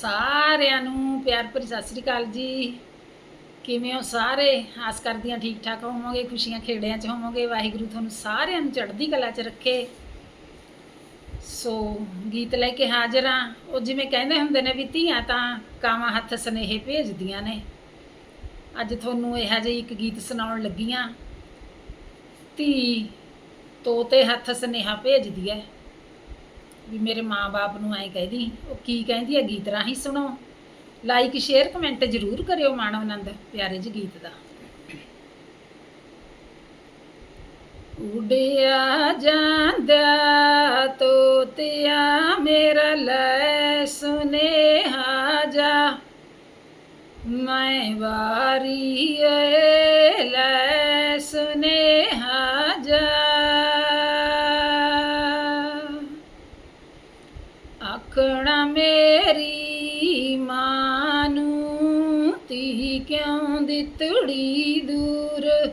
ਸਾਰਿਆਂ ਨੂੰ ਪਿਆਰ ਭਰੀ ਸਤਿ ਸ੍ਰੀ ਅਕਾਲ ਜੀ। ਕਿਵੇਂ ਹੋ ਸਾਰੇ? ਆਸ ਕਰਦੀ ਹਾਂ ਠੀਕ ਠਾਕ ਹੋਵੋਗੇ, ਖੁਸ਼ੀਆਂ ਖੇੜਿਆਂ 'ਚ ਹੋਵੋਗੇ। ਵਾਹਿਗੁਰੂ ਤੁਹਾਨੂੰ ਸਾਰਿਆਂ ਨੂੰ ਚੜ੍ਹਦੀ ਕਲਾ 'ਚ ਰੱਖੇ। ਸੋ ਗੀਤ ਲੈ ਕੇ ਹਾਜ਼ਰ ਹਾਂ। ਉਹ ਜਿਵੇਂ ਕਹਿੰਦੇ ਹੁੰਦੇ ਨੇ ਵੀ ਧੀਆਂ ਤਾਂ ਕਾਵਾਂ ਹੱਥ ਸਨੇਹੇ ਭੇਜਦੀਆਂ ਨੇ। ਅੱਜ ਤੁਹਾਨੂੰ ਇਹੋ ਜਿਹੀ ਇੱਕ ਗੀਤ ਸੁਣਾਉਣ ਲੱਗੀਆਂ ਧੀ ਤੋਤੇ ਹੱਥ ਸਨੇਹਾ ਭੇਜਦੀ ਹੈ। ਵੀ ਮੇਰੇ ਮਾਂ-ਬਾਪ ਨੂੰ ਐਂ ਕਹਿਦੀ, ਉਹ ਕੀ ਕਹਿੰਦੀ ਹੈ ਗੀਤ ਰਾਹੀਂ ਸੁਣੋ। ਲਾਈਕ ਸ਼ੇਅਰ ਕਮੈਂਟ ਜ਼ਰੂਰ ਕਰਿਓ ਮਾਨਵ ਆਨੰਦ ਪਿਆਰੇ ਜੀ ਗੀਤ ਦਾ। ਉਡਿਆ ਜਾਂਦਾ ਤੋਤਿਆ, ਮੇਰਾ ਲੈ ਸੁਨੇਹਾ ਜਾ। ਮੈਂ ਵਾਰੀ ਏ ਲੈ ਕਿਉਂ ਦਿੱਤੜੀ ਦੂਰ।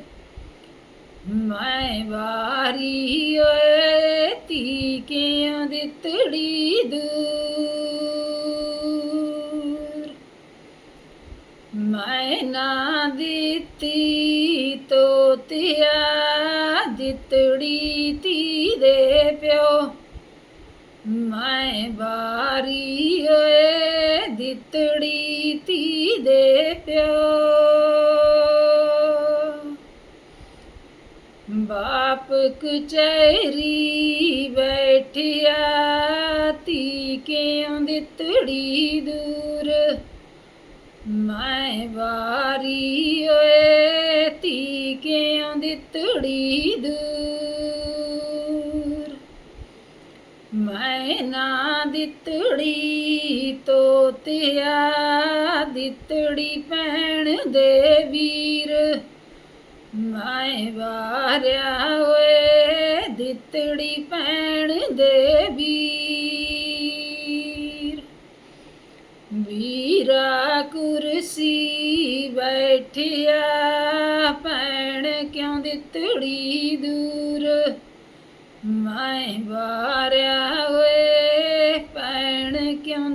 ਮੈਂ ਵਾਰੀ ਓਏ ਤੀ ਕਿਉਂ ਦਿੱਤੜੀ ਦੂਰ। ਮੈਂ ਨਾ ਦਿੱਤੀ ਤੋਤਿਆ ਦਿੱਤੜੀ ਤੀ ਦੇ ਪਿਓ। ਮੈਂ ਬਾਰੀ ਓਏ ਦਿੱਤੜੀ ਦੇ ਪਿਓ ਬਾਪ ਕਚਹਿਰੀ ਬੈਠਿਆ ਤੀ ਕਿਉਂ ਦਿੱਤੜੀ ਦੂਰ। ਮੈਂ ਵਾਰੀ ਓਏ ਤੀ ਕਿਉਂ ਦਿੱਤੜੀ ਦੂਰ ਮੈਂ ਨਾ ਦਿੱਤੜੀ ਤੋਤਿਆ, ਦਿੱਤੜੀ ਭੈਣ ਦੇ ਵੀਰ। ਮੈਂ ਵਾਰਿਆ ਓਏ, ਦਿੱਤੜੀ ਭੈਣ ਦੇ ਵੀਰ। ਵੀਰਾ ਕੁਰਸੀ ਬੈਠਿਆ, ਭੈਣ ਕਿਉਂ ਦਿੱਤੜੀ ਦੂਰ? ਮੈਂ ਵਾਰਿਆ ਓਏ ਭੈਣ ਕਿਉਂ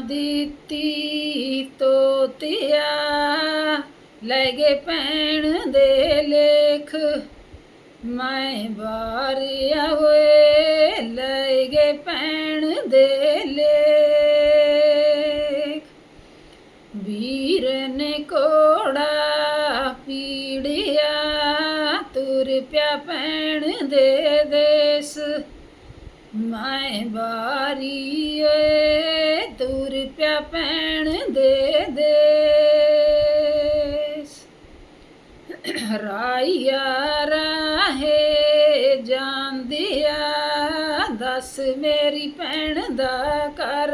ਦਿੱਤੜੀ ਤੋਤਿਆ, ਲੈ ਗਏ ਦੇ ਲੇਖ। ਮੈਂ ਵਾਰਿਆ ਓਏ ਲੈ ਗਏ ਦੇ ਲੇਖ। ਵੀਰ ਨੇ ਕੋੜਾ ਪਿਆ ਭੈਣ ਦੇ ਦੇਸ, ਮੈਂ ਬਾਰੀ ਏ ਪਿਆ ਭੈਣ ਦੇ ਦੇਸ। ਰਾਈਆ ਰਾਹੇ ਜਾਂਦਿਆ, ਦੱਸ ਮੇਰੀ ਭੈਣ ਦਾ ਕਰ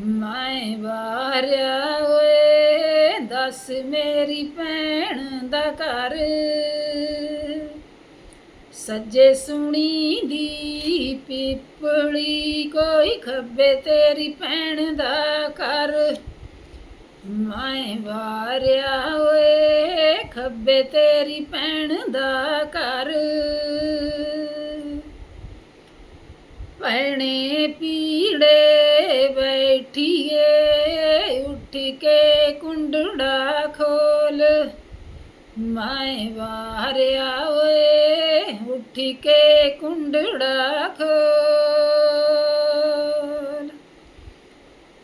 ਮੈਂ ਵਾਰਿਆ ਓਏ ਦੱਸ ਮੇਰੀ ਭੈਣ ਦਾ ਘਰ। ਸੱਜੇ ਸੁਣੀ ਦੀ ਪਿਪਲੀ, ਕੋਈ ਖੱਬੇ ਤੇਰੀ ਭੈਣ ਦਾ ਘਰ। ਮੈਂ ਵਾਰਿਆ ਓਏ, ਖੱਬੇ ਤੇਰੀ ਭੈਣ ਦਾ ਘਰ। ਭੈਣੇ ਪੀੜੇ ਬੈਠੀਏ, ਉੱਠ ਕੇ ਕੁੰਡੜਾ ਖੋਲ। ਮੈਂ ਵਾਰਿਆ ਓਏ ਉੱਠ ਕੇ ਕੁੰਡੜਾ ਖੋਲ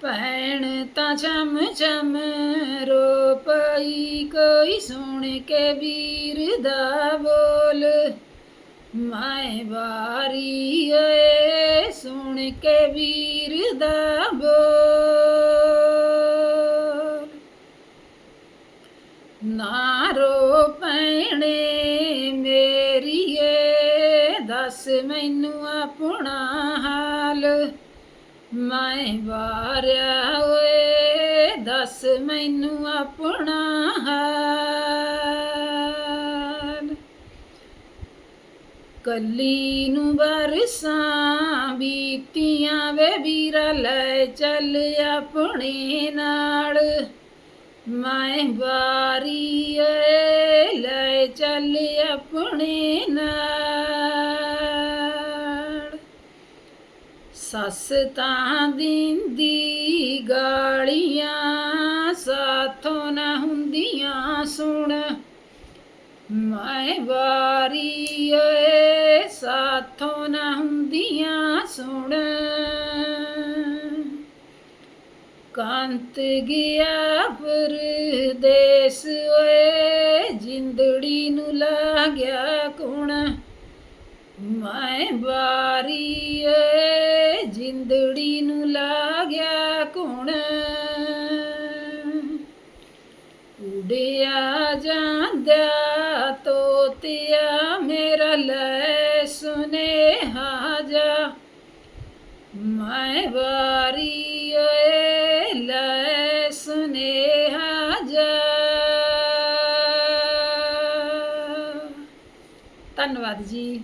ਭੈਣ ਤਾਂ ਚਮ ਚਮ ਰੋ ਪਈ ਕੋਈ ਸੁਣ ਕੇ ਵੀਰ ਦਾ ਬੋਲ। ਮੈਂ ਵਾਰੀ ਓਏ, ਸੁਣ ਕੇ ਵੀਰ ਦਾ ਬੋਲ। ਨਾ ਰੋ ਪੈਣੇ ਦੱਸ ਮੈਨੂੰ ਆਪਣਾ ਹਾਲ। ਮੈਂ ਵਾਰਿਆ ਓਏ, ਦੱਸ ਮੈਨੂੰ ਆਪਣਾ ਹਾਲ। ਕੱਲੀ ਨੂੰ ਬਰਸਾਂ ਬੀਤੀਆਂ ਵੇ ਵੀਰਾ, ਲੈ ਚੱਲ ਆਪਣੇ ਨਾਲ। ਮੈਂ ਵਾਰੀ ਏ, ਲੈ ਚੱਲ ਆਪਣੇ ਨਾਲ। ਸੱਸ ਤਾਂ ਦਿੰਦੀ ਗਾਲੀਆਂ, ਸਾਥੋਂ ਨਾ ਹੁੰਦੀਆਂ ਸੁਣ। ਮੈਂ ਵਾਰੀ ਏ, ਸਾਥੋਂ ਨਾ ਹੁੰਦੀਆਂ ਸੁਣ। ਕੰਤ ਗਿਆ ਪਰਦੇਸ ਓਏ, ਜਿੰਦੜੀ ਨੂੰ ਲਾ ਗਿਆ ਕੋਣ? ਮੈਂ ਬਾਰੀ ਏ ਜਿੰਦੜੀ ਨੂੰ ਲਾ ਗਿਆ ਕੁਣ ਉਡਿਆ ਜਾਂਦਾ ਤੋਤਿਆ, ਮੇਰਾ ਲੈ ਸੁਨੇਹਾ ਜਾ। ਮੈਂ ਵਾਰੀ ਏ ਲੈ ਸੁਨੇਹਾ ਜਾ। ਧੰਨਵਾਦ ਜੀ।